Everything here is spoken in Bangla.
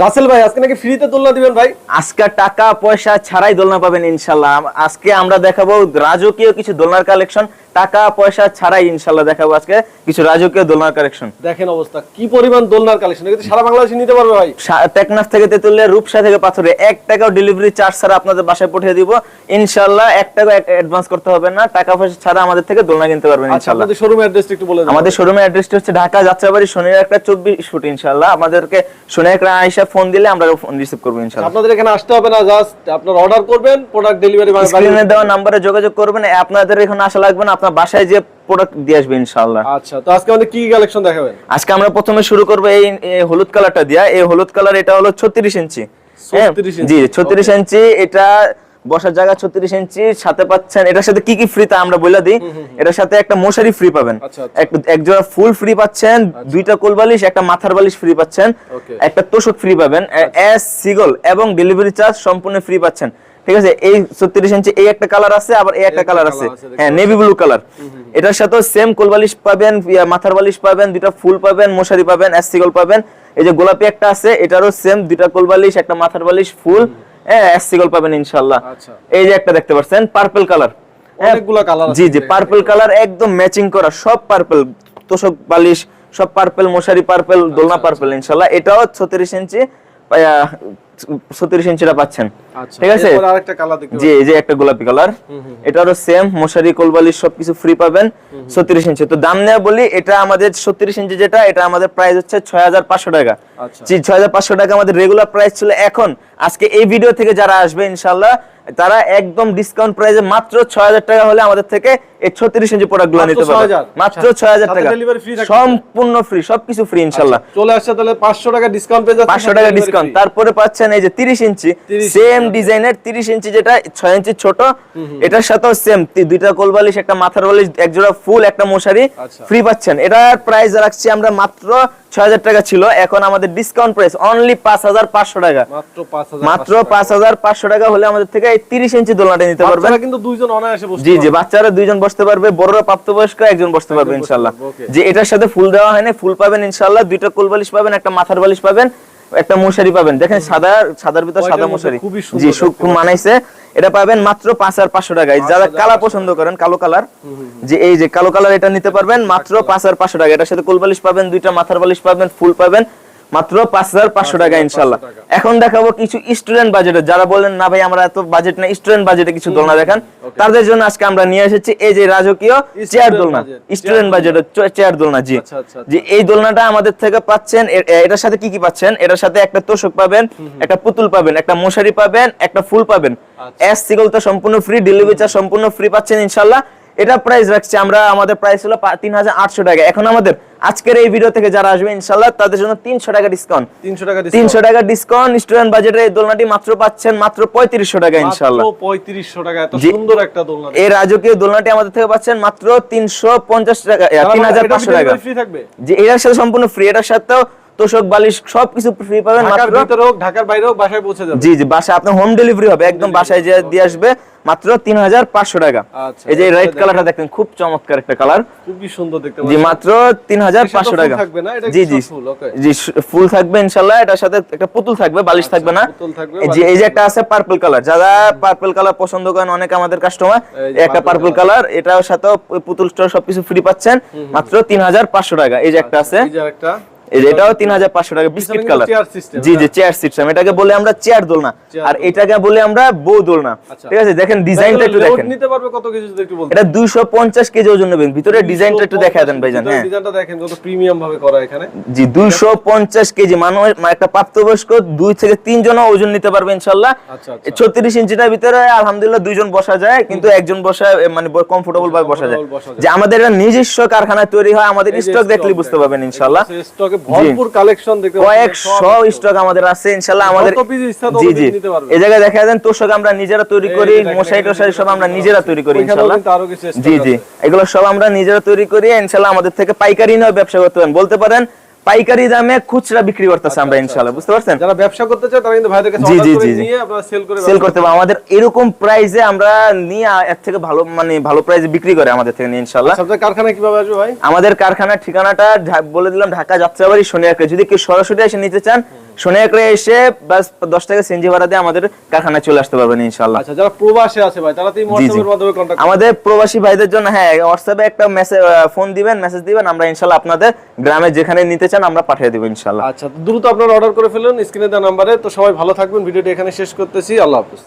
রাসেল ভাই, আজকে নাকি ফ্রিতে দোলনা দিবেন ভাই? আজকে টাকা পয়সা ছাড়াই দোলনা পাবেন ইনশাল্লাহ। আজকে আমরা দেখাবো রাজকীয় কিছু দোলনার কালেকশন টাকা পয়সা ছাড়াই ইনশাল্লাহ দেখাবো আজকে কিছু রাজকীয় দোলনার কালেকশন দেখেন অবস্থা কি পরিমাণ দোলনার কালেকশন কিন্তু সারা বাংলাদেশে নিতে পারবে ভাই? টেকনাফ থেকে তেতুলিয়া রূপসা থেকে পাথরে এক টাকাও ডেলিভারি চার্জ ছাড়া আপনাদের বাসায় পাঠিয়ে দিব। ইনশাল্লাহ এক টাকা অ্যাডভান্স করতে হবে না টাকা পয়সা ছাড়া আমাদের থেকে দোলনা কিনতে পারবেন আচ্ছা ইনশাল্লাহ। আপনাদের শোরুম অ্যাড্রেসটা একটু বলে দেন। আমাদের শোরুমের অ্যাড্রেসটা হচ্ছে ঢাকা যাত্রাবাড়ি শনির একটা চব্বিশ ফুট ইনশাল্লাহ। আমাদেরকে শনির একটা আইসা ফোন দিলে আমরা ফোন রিসিভ করব ইনশাল্লাহ। আপনাদের এখানে আসতে হবে না জাস্ট আপনার অর্ডার করবেন প্রোডাক্ট ডেলিভারি দেওয়া নাম্বারে যোগাযোগ করবেন আপনাদের এখানে আসা লাগবে না আপনার বাসায় যে প্রোডাক্ট দিয়ে আসবে ইনশাল্লাহ আচ্ছা তো আজকে আমাদের কি কালেকশন দেখাবেন? আজকে আমরা প্রথমে শুরু করব এই হলুদ কালারটা দিয়া। এই হলুদ কালার এটা হলো ছত্রিশ ইঞ্চি। হ্যাঁ, 36 ইঞ্চি, জি ছত্রিশ ইঞ্চি এটা বসার জায়গা ছত্রিশ ইঞ্চি সাথে পাচ্ছেন এটার সাথে কি কি ফ্রি তা আমরা বলে দিই। এটার সাথে একটা মশারি ফ্রি পাবেন। আচ্ছা, আচ্ছা। এক- জোড়া ফুল ফ্রি পাচ্ছেন দুইটা কোল বালিশ একটা মাথার বালিশ ফ্রি পাচ্ছেন. একটা তোষক ফ্রি পাবেন এস সিগল এবং ডেলিভারি চার্জ সম্পূর্ণ ফ্রি পাচ্ছেন। ঠিক আছে? এই ছত্রিশ ইঞ্চি এই একটা কালার আছে আবার এই একটা কালার আছে। হ্যাঁ নেভি ব্লু কালার এটার সাথে সেম কোল বালিশ পাবেন মাথার বালিশ পাবেন দুইটা ফুল পাবেন মশারি পাবেন এস সিগল পাবেন। এই যে গোলাপি একটা আছে এটারও সেম দুইটা কোল বালিশ একটা মাথার বালিশ ফুল হ্যাঁ এস সিগল পাবেন ইনশাআল্লাহ। আচ্ছা। এই যে একটা দেখতে পাচ্ছেন পার্পল কালার অনেকগুলা কালার আছে জি জি পার্পল কালার একদম ম্যাচিং করা সব পার্পল তোষক বালিশ সব পার্পল মশারি পার্পল দোলনা পার্পল ইনশাআল্লাহ। এটাও 36 ইঞ্চি ছত্রিশ ইঞ্চিটা পাচ্ছেন। আচ্ছা ঠিক আছে? এরপর আরেকটা কালার দেখতে জি এই যে একটা গোলাপি কালার এটা আরও সেম মশারি কোলবালি সবকিছু ফ্রি পাবেন ছত্রিশ ইঞ্চি। তো দাম নেওয়া বলি এটা আমাদের ছত্রিশ ইঞ্চি যেটা এটা আমাদের প্রাইস হচ্ছে ছয় হাজার পাঁচশো টাকা। ছয় হাজার পাঁচশো টাকা আমাদের রেগুলার প্রাইস ছিল। এখন আজকে এই ভিডিও থেকে যারা আসবে ইনশাল্লাহ তারা একদম ডিসকাউন্ট প্রাইসে মাত্র ছয় হাজার টাকা হলে আমাদের থেকে এই ছত্রিশ ইঞ্চি প্রোডাক্টগুলো নিতে পারবে। মাত্র ছয় হাজার টাকা। delivery free থাকবে? সম্পূর্ণ ফ্রি সবকিছু ফ্রি ইনশাল্লাহ চলে আসছে তাহলে 500 টাকা ডিসকাউন্ট পেয়ে পাঁচশো টাকা ডিসকাউন্ট তারপরে পাচ্ছেন এই যে তিরিশ ইঞ্চি সেম ডিজাইনের তিরিশ ইঞ্চি যেটা ছয় ইঞ্চি ছোট এটার সাথেও সেম দুইটা কোলবালিশ একটা মাথার বালিশ এক জোড়া ফুল একটা মশারি আচ্ছা। ফ্রি পাচ্ছেন। এটার প্রাইস রাখছি আমরা মাত্র ছয় হাজার টাকা ছিল। এখন আমাদের ডিসকাউন্ট প্রাইস অনলি পাঁচ হাজার পাঁচশো টাকা। মাত্র 5000 মাত্র পাঁচ হাজার পাঁচশো টাকা হলে আমাদের থেকে এই তিরিশ ইঞ্চি দোলনাটা নিতে কিন্তু দুইজন অনায়াসে বসতে জি জি পারবে। বাচ্চারা দুইজন বসতে পারবে বড়রা প্রাপ্তবয়স্ক একজন বসতে পারবে ইনশাল্লাহ। যে এটার সাথে ফুল দেওয়া হয়নি ফুল পাবেন ইনশাল্লাহ। দুইটা কোল বালিশ পাবেন একটা মাথার বালিশ পাবেন একটা মশারি পাবেন। দেখেন সাদা সাদার ভিতর সাদা মশারি? জি খুব মানাইছে। এটা পাবেন মাত্র পাঁচ হাজার পাঁচশো টাকায় যারা 5,500 কালার পছন্দ করেন কালো কালার যে এই যে কালো কালার এটা নিতে পারবেন মাত্র পাঁচ আর পাঁচশো টাকা। এটার সাথে কোল বালিশ পাবেন দুইটা মাথার বালিশ পাবেন ফুল পাবেন। মাত্র পাঁচ হাজার পাঁচশো টাকা ইনশাল্লাহ। এখন দেখাবো কিছু স্টুডেন্ট বাজেটে যারা বলেন না ভাই আমরা এত বাজেট না স্টুডেন্ট বাজেটে কিছু দোলনা দেখান। তাদের জন্য আজকে আমরা নিয়ে এসেছি এই যে রাজকীয় চেয়ার দোলনা। স্টুডেন্ট বাজেটে চেয়ার দোলনা। জি। আচ্ছা, আচ্ছা, আচ্ছা। যে এই দোলনাটা আমাদের থেকে পাচ্ছেন এটার সাথে কি কি পাচ্ছেন? এটার সাথে একটা তোষক পাবেন একটা পুতুল পাবেন একটা মশারি পাবেন একটা ফুল পাবেন। আচ্ছা। এস সিগল তো সম্পূর্ণ ফ্রি ডেলিভারি চার্জ সম্পূর্ণ ফ্রি পাচ্ছেন ইনশাল্লাহ। এটা প্রাইস রাখছি আমরা আমাদের প্রাইস হলো তিন হাজার আটশো টাকা। এখন আমাদের আজকের এই ভিডিও থেকে যারা আসবে ইনশাল্লাহ তাদের জন্য তিনশো টাকা ডিসকাউন্ট 300 টাকা তিনশো টাকা ডিসকাউন্ট স্টুডেন্ট বাজেটে এই দোলনাটি মাত্র পাচ্ছেন মাত্র পঁয়ত্রিশশো টাকা ইনশাল্লাহ 3500 টাকা এত সুন্দর একটা দোলনা এই রাজকীয় দোলনাটি আমাদের থেকে পাচ্ছেন মাত্র তিনশো পঞ্চাশ টাকা তিন হাজার পাঁচশো টাকা। ফ্রি থাকবে? যে এটার সাথে সম্পূর্ণ ফ্রি এটার সাথেও তোষক বালিশ সবকিছু ফ্রি পাবেন ঢাকার মাত্র ভিতরে হোক ঢাকার বাইরে হোক বাসায় পৌঁছে যাবে। জি জি বাসায় আপনার হোম ডেলিভারি হবে একদম বাসায় যে দিয়ে আসবে মাত্র তিন হাজার পাঁচশো টাকা। আচ্ছা, এই যে রাইট দেখেন। কালারটা দেখেন। খুব চমৎকার একটা কালার খুবই সুন্দর দেখতে জি মাত্র টাকা। থাকবে না? এটা জি জি. জি ফুল থাকবে এটার সাথে একটা পুতুল থাকবে বালিশ আচ্ছা, থাকবে না। থাকবে, এই যে একটা আছে পার্পল কালার যারা পার্পল কালার পছন্দ করেন অনেক আমাদের কাস্টমার একটা পার্পল কালার এটার সাথে পুতুল স্টোর সবকিছু ফ্রি পাচ্ছেন মাত্র তিন হাজার পাঁচশো টাকা। এই যে একটা আছে। এই যে একটা। এটাও তিন হাজার পাঁচশো টাকা বিস্কিট কালার জি জি হ্যাঁ। চেয়ার সিস্টেম এটাকে বলে আমরা চেয়ার দোলনা। আর এটাকে বলে আমরা বউ দোলনা। আচ্ছা। ঠিক আছে দেখেন ডিজাইনটা একটু দেখেন। নিতে পারবে কত কেজি একটু বলতেন এটা দুইশো পঞ্চাশ কেজি ওজন নেবেন। ভিতরে ডিজাইনটা একটু দেখা দেন ভাইজান হ্যাঁ। ডিজাইনটা দেখেন কত প্রিমিয়াম ভাবে করা এখানে। জি দুইশো পঞ্চাশ কেজি। মানুষ একটা প্রাপ্তবয়স্ক দুই থেকে তিন জন ওজন নিতে পারবে ইনশাল্লাহ। আচ্ছা আচ্ছা। ছত্রিশ ইঞ্চিটার ভিতরে আলহামদুলিল্লাহ দুইজন বসা যায় কিন্তু একজন বসা মানে কমফোর্টেবল ভাবে বসা যায়। যে আমাদের এটা নিজস্ব কারখানায় তৈরি হয় আমাদের স্টক দেখলে বুঝতে পারবেন ইনশাল্লাহ। স্টকে ভরপুর কালেকশন দেখতে স্টক আমাদের আছে ইনশাল্লাহ আমাদের জি জি। এই জায়গায় দেখা দেন তোষক আমরা নিজেরা তৈরি করি মশারি টশারি সব আমরা নিজেরা তৈরি করি stock জি। জি এগুলো সব আমরা নিজেরা তৈরি করি ইনশাল্লাহ আমাদের থেকে পাইকারি নয় ব্যবসা করতে পারেন। বলতে পারেন পাইকারি দামে খুচরা বিক্রি করতেছে আমরা ইনশাল্লাহ বুঝতে পারছেন? যারা ব্যবসা করতে চায় তারা কিন্তু ভাইদের কাছে অর্ডার করে। নিয়ে আপনারা সেল করে সেল করতে পারব। আমাদের এরকম প্রাইসে আমরা নিয়ে এর থেকে ভালো মানে ভালো প্রাইসে বিক্রি করে আমাদের থেকে নিয়ে ইনশাল্লাহ সবচেয়ে কারখানা কীভাবে আসবে ভাই? আমাদের কারখানার ঠিকানাটা বলে দিলাম ঢাকা যাত্রাবাড়ি শনিয়াকে। যদি কেউ সরাসরি এসে নিতে চান সোনাইকড়ে এসে বাস দশ টাকা সিএনজি ভাড়া দিয়ে আমাদের কারখানায় চলে আসতে পারবেন ইনশাল্লাহ আচ্ছা যারা প্রবাসে আছে ভাই তারা তো হোয়াটসঅ্যাপের মাধ্যমে কন্ট্যাক্ট আমাদের প্রবাসী ভাইদের জন্য হ্যাঁ হোয়াটসঅ্যাপে একটা মেসেজ ফোন দিবেন মেসেজ দিবেন আমরা ইনশাল্লাহ আপনাদের গ্রামে যেখানে নিতে চান আমরা পাঠিয়ে দেব ইনশাল্লাহ আচ্ছা দ্রুত আপনারা অর্ডার করে ফেলুন স্ক্রিনে দেওয়া নাম্বারে তো সবাই ভালো থাকবেন ভিডিওটি এখানে শেষ করতেছি আল্লাহ হাফিজ।